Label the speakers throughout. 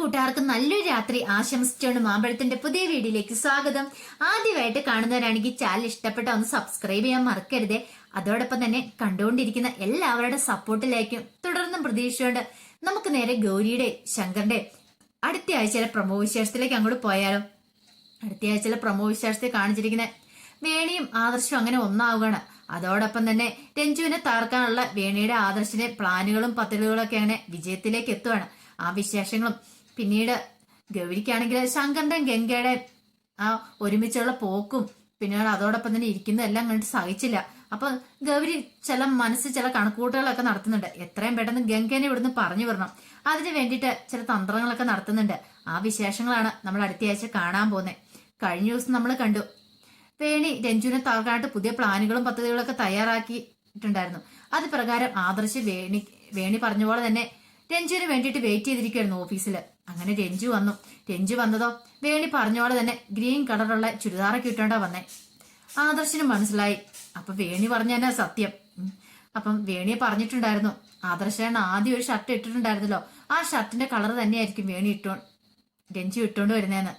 Speaker 1: കൂട്ടുകാർക്ക് നല്ലൊരു രാത്രി ആശംസിച്ചുകൊണ്ട് മാമ്പഴത്തിന്റെ പുതിയ വീഡിയോയിലേക്ക് സ്വാഗതം. ആദ്യമായിട്ട് കാണുന്നവരാണെങ്കിൽ ചാനൽ ഇഷ്ടപ്പെട്ട ഒന്ന് സബ്സ്ക്രൈബ് ചെയ്യാൻ മറക്കരുത്. അതോടൊപ്പം തന്നെ കണ്ടുകൊണ്ടിരിക്കുന്ന എല്ലാവരുടെ സപ്പോർട്ടിലേക്കും തുടർന്നും പ്രതീക്ഷിച്ചുകൊണ്ട് നമുക്ക് നേരെ ഗൗരിയുടെ ശങ്കറിന്റെ അടുത്ത ആഴ്ചയിലെ പ്രമോ വിശേഷത്തിലേക്ക് അങ്ങോട്ട് പോയാലോ. അടുത്ത ആഴ്ചയിലെ പ്രമോ വിശേഷത്തിൽ കാണിച്ചിരിക്കുന്ന വേണിയും ആദർശവും അങ്ങനെ ഒന്നാവുകയാണ്. അതോടൊപ്പം തന്നെ രഞ്ജുവിനെ തകർക്കാനുള്ള വേണിയുടെ ആദർശിന്റെ പ്ലാനുകളും പദ്ധതികളും ഒക്കെ അങ്ങനെ വിജയത്തിലേക്ക് എത്തുവാണ്. ആ വിശേഷങ്ങളും പിന്നീട് ഗൗരിക്കാണെങ്കിൽ ശങ്കറിന്റെയും ഗംഗയുടെ ആ ഒരുമിച്ചുള്ള പോക്കും പിന്നീട് അതോടൊപ്പം തന്നെ ഇരിക്കുന്നതെല്ലാം കണ്ടിട്ട് സഹിച്ചില്ല. അപ്പൊ ഗൗരി ചില മനസ്സിൽ ചില കണക്കൂട്ടുകളൊക്കെ നടത്തുന്നുണ്ട്. എത്രയും പെട്ടെന്ന് ഗംഗേനെ ഇവിടുന്ന് പറഞ്ഞു വരണം അതിന് വേണ്ടിയിട്ട് ചില തന്ത്രങ്ങളൊക്കെ നടത്തുന്നുണ്ട്. ആ വിശേഷങ്ങളാണ് നമ്മൾ അടുത്ത ആഴ്ച കാണാൻ പോകുന്നത്. കഴിഞ്ഞ ദിവസം നമ്മൾ കണ്ടു. വേണി രഞ്ജുവിനെ തകർക്കാനായിട്ട് പുതിയ പ്ലാനുകളും പദ്ധതികളൊക്കെ തയ്യാറാക്കിയിട്ടുണ്ടായിരുന്നു. അത് പ്രകാരം ആദർശ് വേണി വേണി പറഞ്ഞ പോലെ തന്നെ രഞ്ജുവിന് വേണ്ടിയിട്ട് വെയിറ്റ് ചെയ്തിരിക്കുകയായിരുന്നു ഓഫീസിൽ അങ്ങനെ രഞ്ജു വന്നു. രഞ്ജു വന്നതോ? വേണി പറഞ്ഞോളെ തന്നെ ഗ്രീൻ കളറുള്ള ചുരിദാറൊക്കെ ഇട്ടോണ്ടാ വന്നേ. ആദർശിന് മനസ്സിലായി. അപ്പൊ വേണി പറഞ്ഞ തന്നെ സത്യം. അപ്പം വേണിയെ പറഞ്ഞിട്ടുണ്ടായിരുന്നു. ആദർശൻ ആദ്യം ഒരു ഷർട്ട് ഇട്ടിട്ടുണ്ടായിരുന്നല്ലോ. ആ ഷർട്ടിന്റെ കളർ തന്നെയായിരിക്കും വേണി ഇട്ടോ രഞ്ജു ഇട്ടോണ്ട് വരുന്നേന്ന്.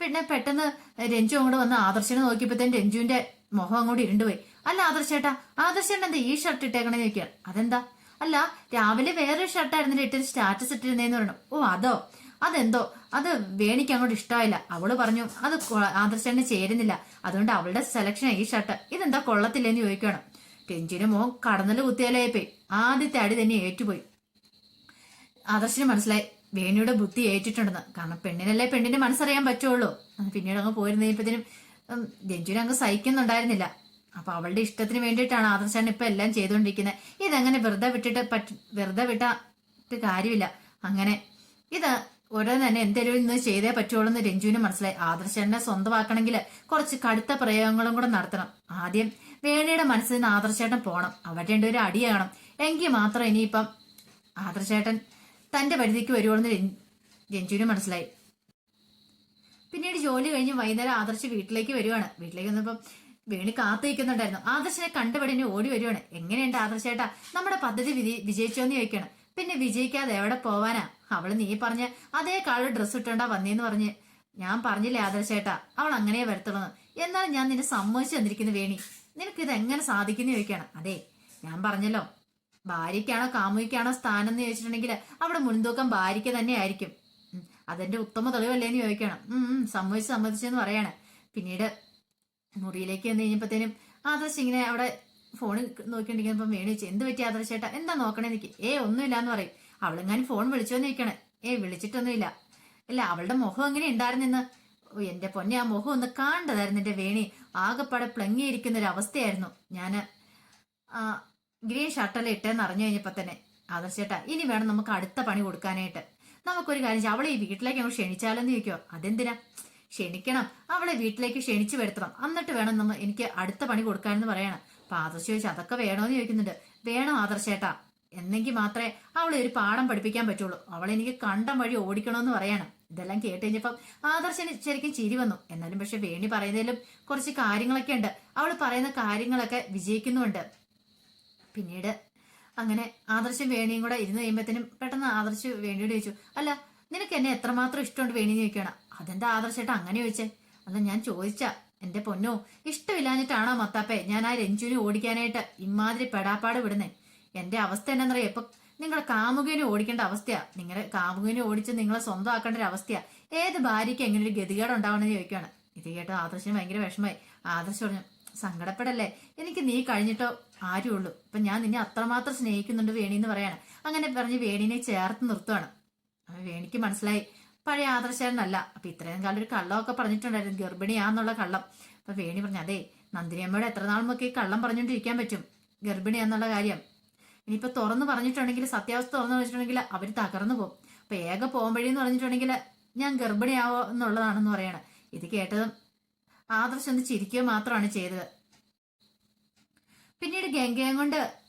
Speaker 1: പിന്നെ പെട്ടെന്ന് രഞ്ജു അങ്ങോട്ട് വന്ന് ആദർശനെ നോക്കിയപ്പോഴത്തേന് രഞ്ജുവിന്റെ മുഖം അങ്ങോട്ട് ഇരുണ്ടുപോയി അല്ല ആദർശേട്ടാ ആദർശേട്ടൻ എന്താ ഈ ഷർട്ട് ഇട്ടേക്കണേ ചോദിക്കുക അതെന്താ? അല്ല രാവിലെ വേറൊരു ഷർട്ടായിരുന്നു ഇട്ടൊരു സ്റ്റാറ്റസ് ഇട്ടിരുന്നേന്ന് പറഞ്ഞു. ഓ അതോ? അതെന്തോ? അത് വേണിക്ക് അങ്ങോട്ട് ഇഷ്ടമായില്ല അവൾ പറഞ്ഞു അത് ആദർശന് ചേരുന്നില്ല. അതുകൊണ്ട് അവളുടെ സെലക്ഷൻ ഈ ഷർട്ട് ഇതെന്താ കൊള്ളത്തില്ലെന്ന് ചോദിക്കുകയാണ്. ടെഞ്ചിനും മോൻ കടന്നൽ കുത്തിയാലായിപ്പോയി. ആദ്യത്തെ അടി തന്നെ ഏറ്റുപോയി. ആദർശന് മനസ്സിലായി. വേണിയുടെ ബുദ്ധി ഏറ്റിട്ടുണ്ടെന്ന്. കാരണം പെണ്ണിനല്ലേ പെണ്ണിന്റെ മനസ്സറിയാൻ പറ്റുള്ളൂ. പിന്നീട് അങ്ങ് പോയിരുന്നപ്പോഴത്തേനും രഞ്ജുവിനെ സഹിക്കുന്നുണ്ടായിരുന്നില്ല. അപ്പൊ അവളുടെ ഇഷ്ടത്തിന് വേണ്ടിയിട്ടാണ് ആദർശാണ് ഇപ്പൊ എല്ലാം ചെയ്തുകൊണ്ടിരിക്കുന്നത് ഇതങ്ങനെ വെറുതെ വിട്ടിട്ട് പറ്റ വെറുതെ വിട്ടിട്ട് കാര്യമില്ല. അങ്ങനെ ഇത് ഉടനെ തന്നെ എന്തെങ്കിലും ഇന്ന് ചെയ്തേ പറ്റുള്ളൂ എന്ന് രഞ്ജുവിന് മനസ്സിലായി. ആദർശനെ സ്വന്തമാക്കണമെങ്കിൽ കുറച്ച് കടുത്ത പ്രയോഗങ്ങളും കൂടെ നടത്തണം. ആദ്യം വേണിയുടെ മനസ്സിൽ നിന്ന് ആദർശേട്ടൻ പോണം. അവർ ഒരു അടിയാകണം എങ്കിൽ മാത്രം ഇനിയിപ്പം ആദർശേട്ടൻ തന്റെ പരിധിക്ക് വരുവോളെന്ന് രഞ്ജു- രഞ്ജുവിന് മനസ്സിലായി. പിന്നീട് ജോലി കഴിഞ്ഞ് വൈകുന്നേരം ആദർശ് വീട്ടിലേക്ക് വരുവാണ്. വീട്ടിലേക്ക് വന്നപ്പം വേണി കാത്തിരിക്കുന്നുണ്ടായിരുന്നു. ആദർശനെ കണ്ടുപടിനെ ഓടി വരുവാണ്. എങ്ങനെയുണ്ട് ആദർശേട്ടാ? നമ്മുടെ പദ്ധതി വിജയി- വിജയിച്ചോന്ന് ചോദിക്കണം. പിന്നെ വിജയിക്കാതെ എവിടെ പോവാനാ? അവൾ നീ പറഞ്ഞ അതേ കാളു ഡ്രസ്സ് ഇട്ടോണ്ടാ വന്നേന്ന് പറഞ്ഞ്. ഞാൻ പറഞ്ഞില്ലേ ആദർശേട്ടാ? അവൾ അങ്ങനെ വരത്തുള്ളൂ എന്നാൽ ഞാൻ നിന്നെ സമ്മതിച്ചു തന്നിരിക്കുന്നു വേണി. നിനക്ക് ഇത് എങ്ങനെ സാധിക്കുന്നു ചോദിക്കണം. അതെ ഞാൻ പറഞ്ഞല്ലോ. ഭാര്യയ്ക്കാണോ കാമുകിക്കാണോ സ്ഥാനം എന്ന് ചോദിച്ചിട്ടുണ്ടെങ്കിൽ അവിടെ മുൻതൂക്കം ഭാര്യയ്ക്ക് തന്നെ ആയിരിക്കും. അതെന്റെ ഉത്തമ തെളിവല്ലേന്ന് ചോദിക്കണം. ഉം സമ്മതിച്ച് സമ്മതിച്ചെന്ന് പറയാണ്. പിന്നീട് മുറിയിലേക്ക് വന്നു കഴിഞ്ഞപ്പോഴത്തേനും ആദർശ് ഇങ്ങനെ അവിടെ ഫോണിൽ നോക്കിണ്ടിരിക്കുമ്പോൾ ചോദിച്ചു എന്ത് പറ്റി ആദർശേട്ടാ എന്താ നോക്കണേ എനിക്ക്? ഏ ഒന്നുമില്ല എന്ന് പറയും. അവളെങ്ങാനും ഫോൺ വിളിച്ചു വന്നിരിക്കണേ. ഏ വിളിച്ചിട്ടൊന്നുമില്ല. അല്ല അവളുടെ മുഖം എങ്ങനെ ഉണ്ടായിരുന്നെന്ന്? എന്റെ പൊന്നെ ആ മുഖം ഒന്ന് കാണ്ടതായിരുന്നു എന്റെ വേണി. ആകെപ്പാടെ പ്ലങ്ങിയിരിക്കുന്ന ഒരു അവസ്ഥയായിരുന്നു. ഞാൻ ഗ്രീൻ ഷർട്ടെല്ലാം ഇട്ടേന്ന് അറിഞ്ഞു കഴിഞ്ഞപ്പോ തന്നെ ആദർശേട്ടാ ഇനി വേണം നമുക്ക് അടുത്ത പണി കൊടുക്കാനായിട്ട്. നമുക്കൊരു കാര്യം അവളെ ഈ വീട്ടിലേക്ക് അങ്ങ് ക്ഷണിച്ചാലെന്ന് ചോദിക്കോ അതെന്തിനാ? ക്ഷണിക്കണം. അവളെ വീട്ടിലേക്ക് ക്ഷണിച്ചു വരുത്തണം. എന്നിട്ട് വേണം നമ്മൾ എനിക്ക് അടുത്ത പണി കൊടുക്കാനെന്ന് പറയണം. അപ്പൊ ആദർശ് ചോദിച്ചു അതൊക്കെ വേണോന്ന് ചോദിക്കുന്നുണ്ട്. വേണം ആദർശേട്ടാ. എന്നെങ്കിൽ മാത്രമേ അവളെ ഒരു പാഠം പഠിപ്പിക്കാൻ പറ്റുള്ളൂ. അവളെ എനിക്ക് കണ്ടം വഴി ഓടിക്കണമെന്ന് പറയണം. ഇതെല്ലാം കേട്ട് കഴിഞ്ഞപ്പം ആദർശന് ശരിക്കും ചിരി വന്നു. എന്നാലും പക്ഷെ വേണി പറയുന്നതിലും കുറച്ച് കാര്യങ്ങളൊക്കെ ഉണ്ട്. അവൾ പറയുന്ന കാര്യങ്ങളൊക്കെ വിജയിക്കുന്നുണ്ട് പിന്നീട് അങ്ങനെ ആദർശം വേണിയും കൂടെ ഇരുന്ന് കഴിയുമ്പോഴത്തേനും പെട്ടെന്ന് ആദർശ് വേണിയോട് ചോദിച്ചു അല്ല നിനക്ക് എന്നെ എത്രമാത്രം ഇഷ്ടമുണ്ട് വേണിന്ന് ചോദിക്കണം അതെന്താ ആദർശേട്ടാ അങ്ങനെ ചോദിച്ചേ? അല്ല ഞാൻ ചോദിച്ച എന്റെ പൊന്നോ ഇഷ്ടമില്ലാഞ്ഞിട്ടാണോ മത്താപ്പേ ഞാൻ ആ രഞ്ജുവിനെ ഓടിക്കാനായിട്ട് ഇമാതിരി പെടാപ്പാട് വിടുന്നേ? എന്റെ അവസ്ഥ എന്നാന്നറിയാം ഇപ്പൊ? നിങ്ങളെ കാമുകനെ ഓടിക്കേണ്ട അവസ്ഥയാ. നിങ്ങളെ കാമുകനെ ഓടിച്ച് നിങ്ങളെ സ്വന്തമാക്കേണ്ട ഒരു അവസ്ഥയാ. ഏത് ഭാര്യയ്ക്ക് എങ്ങനെ ഒരു ഗതികേട് ഉണ്ടാവണമെന്ന് ചോദിക്കുകയാണ് ഇത് കേട്ടോ ആദർശന് ഭയങ്കര വിഷമമായി. ആദർശ് പറഞ്ഞു സങ്കടപ്പെടല്ലേ? എനിക്ക് നീ കഴിഞ്ഞിട്ടോ? ആരും ഉള്ളൂ ഇപ്പൊ ഞാൻ നിന്നെ അത്രമാത്രം സ്നേഹിക്കുന്നുണ്ട് വേണി എന്ന് പറയാണ്. അങ്ങനെ പറഞ്ഞ് വേണിനെ ചേർത്ത് നിർത്തുവാണ്. വേണിക്ക് മനസ്സിലായി പഴയ ആദർശനല്ല അപ്പൊ ഇത്രയും കാലം ഒരു കള്ളമൊക്കെ പറഞ്ഞിട്ടുണ്ടായിരുന്നു. ഗർഭിണിയാന്നുള്ള കള്ളം. അപ്പൊ വേണി പറഞ്ഞു അതെ നന്ദിനിയമ്മയുടെ എത്ര നാളും ഒക്കെ ഈ കള്ളം പറഞ്ഞുകൊണ്ടിരിക്കാൻ പറ്റും? ഗർഭിണിയാന്നുള്ള കാര്യം. ഇനിയിപ്പൊ തുറന്നു പറഞ്ഞിട്ടുണ്ടെങ്കിൽ സത്യാവസ്ഥ തുറന്നു വെച്ചിട്ടുണ്ടെങ്കിൽ അവർ തകർന്നു പോകും. അപ്പൊ ഏക പോകുമ്പോഴേന്ന് പറഞ്ഞിട്ടുണ്ടെങ്കിൽ ഞാൻ ഗർഭിണിയാവോ എന്നുള്ളതാണെന്ന് പറയണം. ഇത് കേട്ടതും ആദർശം ഒന്ന് ചിരിക്കുക മാത്രമാണ് ചെയ്തത്. പിന്നീട് ഗംഗയും കൊണ്ട്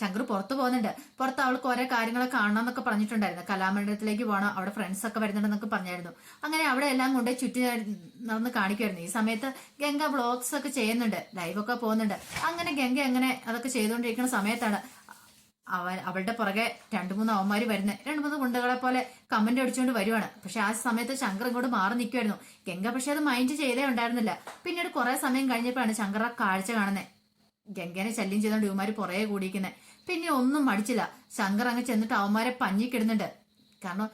Speaker 1: ശങ്കർ പുറത്തു പോകുന്നുണ്ട്. പുറത്ത് അവൾക്ക് ഓരോ കാര്യങ്ങളൊക്കെ കാണണം എന്നൊക്കെ പറഞ്ഞിട്ടുണ്ടായിരുന്നു. കലാമണ്ഡലത്തിലേക്ക് പോകണം അവിടെ ഫ്രണ്ട്സ് ഒക്കെ വരുന്നുണ്ടെന്നൊക്കെ പറഞ്ഞായിരുന്നു. അങ്ങനെ അവിടെ എല്ലാം കൊണ്ട് ചുറ്റി നടന്ന് കാണിക്കുമായിരുന്നു ഈ സമയത്ത് ഗംഗ വ്ളോഗ്സ് ഒക്കെ ചെയ്യുന്നുണ്ട്. ലൈവൊക്കെ പോകുന്നുണ്ട്. അങ്ങനെ ഗംഗ അങ്ങനെ അതൊക്കെ ചെയ്തുകൊണ്ടിരിക്കുന്ന സമയത്താണ് അവൻ അവളുടെ പുറകെ രണ്ടു മൂന്ന് അവന്മാര് വരുന്നത് രണ്ടു മൂന്ന് ഗുണ്ടകളെ പോലെ കമന്റ് അടിച്ചുകൊണ്ട് വരുവാണ്. പക്ഷെ ആ സമയത്ത് ശങ്കർ ഇങ്ങോട്ട് മാറി നിൽക്കുമായിരുന്നു ഗംഗ പക്ഷെ അത് മൈൻഡ് ചെയ്തേ ഉണ്ടായിരുന്നില്ല. പിന്നീട് കുറെ സമയം കഴിഞ്ഞപ്പോഴാണ് ശങ്കർ ആ കാഴ്ച കാണുന്നത് ഗംഗനെ ശല്യം ചെയ്തോണ്ട് ഇവന്മാര് പുറകെ കൂടിയിരിക്കുന്നത് പിന്നെ ഒന്നും മടിച്ചില്ല. ശങ്കർ അങ്ങ് ചെന്നിട്ട് അവന്മാരെ പഞ്ഞിക്കിടുന്നുണ്ട് കാരണം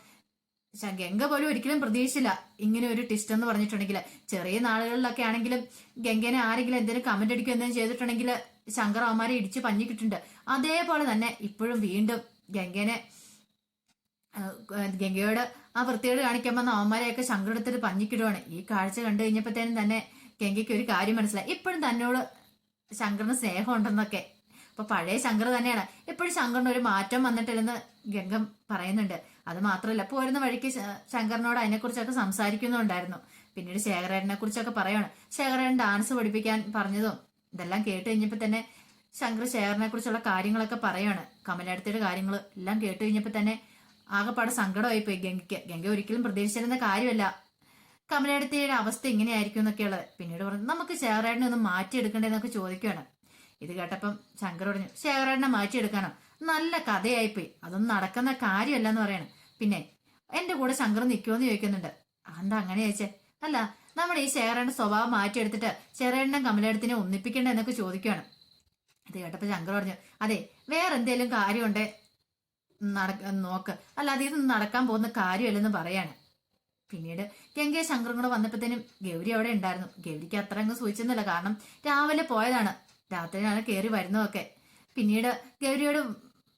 Speaker 1: ഗംഗ പോലും ഒരിക്കലും പ്രതീക്ഷിച്ചില്ല. ഇങ്ങനെ ഒരു ടിസ്റ്റ് എന്ന് പറഞ്ഞിട്ടുണ്ടെങ്കിൽ ചെറിയ നാളുകളിലൊക്കെ ആണെങ്കിലും ഗംഗനെ ആരെങ്കിലും എന്തെങ്കിലും കമന്റ് അടിക്കുക എന്തെങ്കിലും ചെയ്തിട്ടുണ്ടെങ്കിൽ ശങ്കർ അവന്മാരെ ഇടിച്ച് പഞ്ഞിക്കിട്ടുണ്ട് അതേപോലെ തന്നെ ഇപ്പോഴും വീണ്ടും ഗംഗനെ ഗംഗയോട് ആ വൃത്തിയോട് കാണിക്കാൻ വന്ന അവന്മാരെയൊക്കെ ശങ്കർ എടുത്തിട്ട് പഞ്ഞിക്കിടുവാണ്. ഈ കാഴ്ച കണ്ടു കഴിഞ്ഞപ്പോഴത്തേനും തന്നെ ഗംഗയ്ക്ക് ഒരു കാര്യം മനസ്സിലായി. ഇപ്പോഴും തന്നോട് ശങ്കറിന് സ്നേഹം ഉണ്ടെന്നൊക്കെ അപ്പൊ പഴയ ശങ്കർ തന്നെയാണ്. എപ്പോഴും ശങ്കറിന് ഒരു മാറ്റം വന്നിട്ടില്ലെന്ന് ഗംഗം പറയുന്നുണ്ട്. അത് മാത്രമല്ല പോരുന്ന വഴിക്ക് ശങ്കറിനോട് അതിനെക്കുറിച്ചൊക്കെ സംസാരിക്കുന്നുണ്ടായിരുന്നു. പിന്നീട് ശേഖരേട്ടനെ കുറിച്ചൊക്കെ പറയാണ്. ശേഖരേട്ടൻ ഡാൻസ് പഠിപ്പിക്കാൻ പറഞ്ഞതും ഇതെല്ലാം കേട്ട് കഴിഞ്ഞപ്പോൾ തന്നെ ശങ്കർ ശേഖരനെ കുറിച്ചുള്ള കാര്യങ്ങളൊക്കെ പറയാണ്. കമലടുത്തിയുടെ കാര്യങ്ങൾ എല്ലാം കേട്ട് കഴിഞ്ഞപ്പോൾ തന്നെ ആകെപ്പാടെ സങ്കടമായി പോയി ഗംഗയ്ക്ക്. ഗംഗ ഒരിക്കലും പ്രതീക്ഷിച്ചിരുന്ന കാര്യമല്ല. കമലടുത്തിയുടെ അവസ്ഥ ഇങ്ങനെയായിരിക്കും എന്നൊക്കെയുള്ളത്. പിന്നീട് പറഞ്ഞു നമുക്ക് ശേഖരേട്ടനെ ഒന്ന് മാറ്റിയെടുക്കണ്ടേന്നൊക്കെ ചോദിക്കുകയാണ്. ഇത് കേട്ടപ്പം ശങ്കർ പറഞ്ഞു ശേഖരേട്ടനെ മാറ്റിയെടുക്കാനോ നല്ല കഥയായിപ്പോയി. അതൊന്നും നടക്കുന്ന കാര്യമല്ല എന്ന് പറയണം. പിന്നെ എന്റെ കൂടെ ശങ്കർ നിൽക്കുമെന്ന് ചോദിക്കുന്നുണ്ട്. അതെന്താ അങ്ങനെ ചോദിച്ചേ? അല്ല നമ്മുടെ ഈ ശേഖരന്റെ സ്വഭാവം മാറ്റിയെടുത്തിട്ട് ശേഖരേട്ടനെ കമലേടത്തിനെ ഒന്നിപ്പിക്കണ്ട എന്നൊക്കെ ചോദിക്കുകയാണ്. ഇത് കേട്ടപ്പോൾ ശങ്കർ പറഞ്ഞു അതെ വേറെ എന്തെങ്കിലും കാര്യമുണ്ടേ? നടക്ക നോക്ക്. അല്ലാതെ ഇതൊന്നും നടക്കാൻ പോകുന്ന കാര്യമല്ലെന്ന് പറയാണ്. പിന്നീട് ഗംഗയെ ശങ്കറും കൂടെ വന്നപ്പോഴത്തേനും ഗൗരി അവിടെ ഉണ്ടായിരുന്നു. ഗൗരിക്ക് അത്ര അങ്ങ് സൂചിച്ചെന്നില്ല കാരണം രാവിലെ പോയതാണ്. രാത്രിയാണ് കയറി വരുന്നതൊക്കെ. പിന്നീട് ഗൗരിയോട്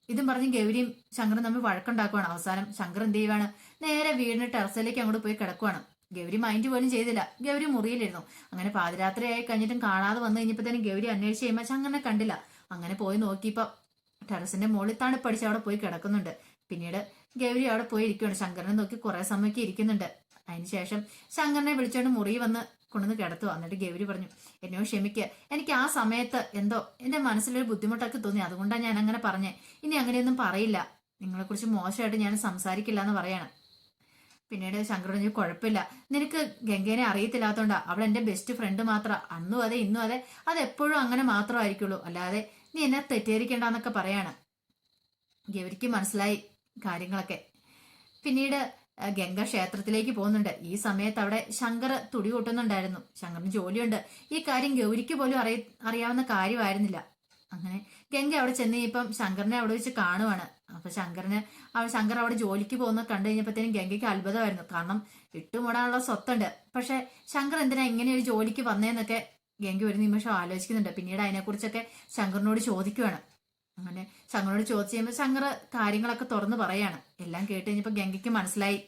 Speaker 1: ഇതും പറഞ്ഞ് ഗൗരിയും ശങ്കറും തമ്മിൽ വഴക്കുണ്ടാക്കുവാണ്. അവസാനം ശങ്കർ എന്ത് ചെയ്യുവാണ്? നേരെ വീടിന് ടെറസിലേക്ക് അങ്ങോട്ട് പോയി കിടക്കുവാണ്. ഗൗരി മൈൻഡ് പോലും ചെയ്തില്ല. ഗൗരി മുറിയിലിരുന്നു. അങ്ങനെ പാതിരാത്രിയായി കഴിഞ്ഞിട്ടും കാണാതെ വന്നു കഴിഞ്ഞപ്പോഴത്തേനും ഗൗരി അന്വേഷിച്ച് കഴിയുമ്പോൾ ശങ്കറിനെ കണ്ടില്ല. അങ്ങനെ പോയി നോക്കിയപ്പോൾ ടെറസിന്റെ മുകളിൽ തണുപ്പടിച്ച് അവിടെ പോയി കിടക്കുന്നുണ്ട്. പിന്നീട് ഗൗരി അവിടെ പോയി ഇരിക്കുകയാണ് ശങ്കരനെ നോക്കി കുറെ സമയമൊക്കെ ഇരിക്കുന്നുണ്ട്. അതിനുശേഷം ശങ്കരനെ വിളിച്ചോണ്ട് മുറി വന്ന് കൊണ്ടുവന്ന് കിടത്തു എന്നിട്ട് ഗൗരി പറഞ്ഞു എന്നോ ക്ഷമിക്കുക എനിക്ക് ആ സമയത്ത് എന്തോ എന്റെ മനസ്സിലൊരു ബുദ്ധിമുട്ടൊക്കെ തോന്നി. അതുകൊണ്ടാണ് ഞാൻ അങ്ങനെ പറഞ്ഞേ. ഇനി അങ്ങനെയൊന്നും പറയില്ല. നിങ്ങളെക്കുറിച്ച് മോശമായിട്ട് ഞാൻ സംസാരിക്കില്ല എന്ന് പറയണം. പിന്നീട് ശങ്കർ പറഞ്ഞു കുഴപ്പമില്ല. നിനക്ക് ഗംഗേനെ അറിയത്തില്ലാത്തോണ്ടാ. അവൾ എന്റെ ബെസ്റ്റ് ഫ്രണ്ട് മാത്രം. അന്നും അതെ ഇന്നും അതെ. അത് എപ്പോഴും അങ്ങനെ മാത്രമായിരിക്കുള്ളൂ. അല്ലാതെ നീ എന്നെ തെറ്റേരിക്കണ്ടെന്നൊക്കെ പറയാണ്. ഗൗരിക്ക് മനസ്സിലായി. കാര്യങ്ങളൊക്കെ. പിന്നീട് ഗംഗ ക്ഷേത്രത്തിലേക്ക് പോകുന്നുണ്ട്. ഈ സമയത്ത് അവിടെ ശങ്കർ തുടി കൂട്ടുന്നുണ്ടായിരുന്നു. ശങ്കറിന് ജോലിയുണ്ട്. ഈ കാര്യം ഗൗരിക്ക് പോലും അറിയ അറിയാവുന്ന കാര്യമായിരുന്നില്ല. അങ്ങനെ ഗംഗ അവിടെ ചെന്ന് കഴിഞ്ഞപ്പം ശങ്കറിനെ അവിടെ വെച്ച് കാണുവാണ്. അപ്പൊ ശങ്കറിന് ശങ്കർ അവിടെ ജോലിക്ക് പോകുന്ന കണ്ടു കഴിഞ്ഞപ്പോഴത്തേനും ഗംഗയ്ക്ക് അത്ഭുതമായിരുന്നു. കാരണം ഇട്ടുമൂടാനുള്ള സ്വത്തുണ്ട്. പക്ഷെ ശങ്കർ എന്തിനാ ഇങ്ങനെ ഒരു ജോലിക്ക് വന്നേന്നൊക്കെ ഗംഗ ഒരു നിമിഷം ആലോചിക്കുന്നുണ്ട്. പിന്നീട് അതിനെക്കുറിച്ചൊക്കെ ശങ്കറിനോട് ചോദിക്കുവാണ്. അങ്ങനെ ശങ്കറിനോട് ചോദിച്ചു കഴിയുമ്പോൾ ശങ്കർ കാര്യങ്ങളൊക്കെ തുറന്ന് പറയാണ്. എല്ലാം കേട്ട് കഴിഞ്ഞപ്പോൾ ഗംഗയ്ക്ക് മനസ്സിലായി.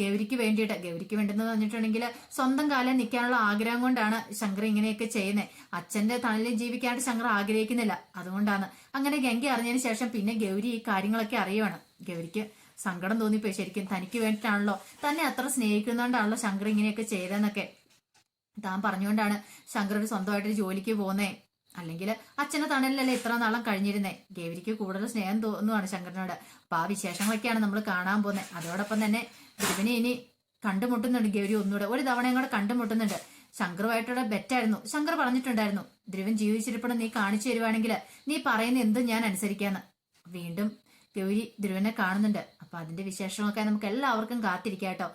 Speaker 1: ഗൗരിക്ക് വേണ്ടിയിട്ട് ഗൗരിക്ക് വേണ്ടെന്ന് പറഞ്ഞിട്ടുണ്ടെങ്കിൽ സ്വന്തം കാലം നിൽക്കാനുള്ള ആഗ്രഹം കൊണ്ടാണ് ശങ്കർ ഇങ്ങനെയൊക്കെ ചെയ്യുന്നത് അച്ഛന്റെ തണലിൽ ജീവിക്കാനായിട്ട് ശങ്കർ ആഗ്രഹിക്കുന്നില്ല. അതുകൊണ്ടാണ്. അങ്ങനെ ഗംഗ അറിഞ്ഞതിന് ശേഷം പിന്നെ ഗൗരി ഈ കാര്യങ്ങളൊക്കെ അറിയുവാണ്. ഗൗരിക്ക് സങ്കടം തോന്നിപ്പോയി. ശരിക്കും തനിക്ക് വേണ്ടിയിട്ടാണല്ലോ തന്നെ അത്ര സ്നേഹിക്കുന്നതുകൊണ്ടാണല്ലോ ശങ്കർ ഇങ്ങനെയൊക്കെ ചെയ്തതെന്നൊക്കെ താൻ പറഞ്ഞുകൊണ്ടാണ് ശങ്കർ സ്വന്തമായിട്ട് ജോലിക്ക് പോകുന്നേ. അല്ലെങ്കിൽ അച്ഛനെ തണലല്ലേ ഇത്ര നാളം കഴിഞ്ഞിരുന്നേ? ദേവിക്ക് കൂടുതൽ സ്നേഹം തോന്നുവാണ് ശങ്കരനോട്. അപ്പൊ ആ വിശേഷങ്ങളൊക്കെയാണ് നമ്മൾ കാണാൻ പോകുന്നത് അതോടൊപ്പം തന്നെ ഗുരുവിനെ ഇനി കണ്ടുമുട്ടുന്നുണ്ട്. ഗൗരി ഒന്നുകൂടെ ഒരു തവണയും കൂടെ കണ്ടുമുട്ടുന്നുണ്ട്. ശങ്കറുമായിട്ടുള്ള ബെറ്റായിരുന്നു. ശങ്കർ പറഞ്ഞിട്ടുണ്ടായിരുന്നു ധ്രുവൻ ജീവിച്ചിരിപ്പണം നീ കാണിച്ചു തരുവാണെങ്കിൽ നീ പറയുന്ന എന്തും ഞാൻ അനുസരിക്കാന്ന്. വീണ്ടും ഗൗരി ധ്രുവനെ കാണുന്നുണ്ട്. അപ്പൊ അതിന്റെ വിശേഷങ്ങളൊക്കെ നമുക്ക് എല്ലാവർക്കും കാത്തിരിക്കാം കേട്ടോ.